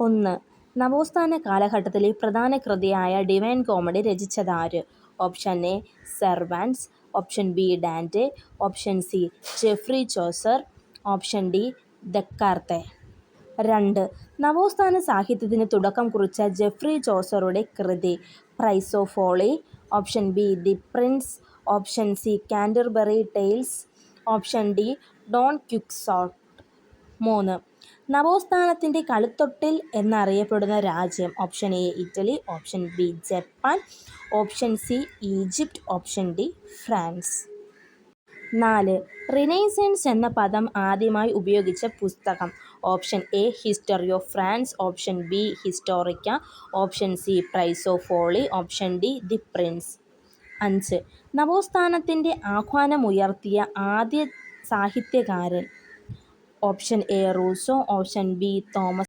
ഒന്ന്. നവോത്ഥാന കാലഘട്ടത്തിലെ പ്രധാന കൃതിയായ divine comedy രചിച്ചതാര്? Option A Cervantes option B Dante option C Geoffrey Chaucer option D Descartes രണ്ട്. നവോത്ഥാന സാഹിത്യത്തിന് തുടക്കം കുറിച്ച ജെഫ്രി ചോസറുടെ കൃതി praise of folly option B the prince option C Canterbury tales option D Don Quixote മൂന്ന്. നവോത്ഥാനത്തിന്റെ കളിത്തൊട്ടിൽ എന്നറിയപ്പെടുന്ന രാജ്യം option A Italy option B Japan option C Egypt option D France. നാല്. റിനൈസൻസ് എന്ന പദം ആദ്യമായി ഉപയോഗിച്ച പുസ്തകം option A history of France option B Historica option C praise of folly option D the prince. അഞ്ച്. നവോത്ഥാനത്തിന്റെ ആഹ്വാനമുയർത്തിയ ആദ്യ സാഹിത്യകാരൻ option A Rousseau option B Thomas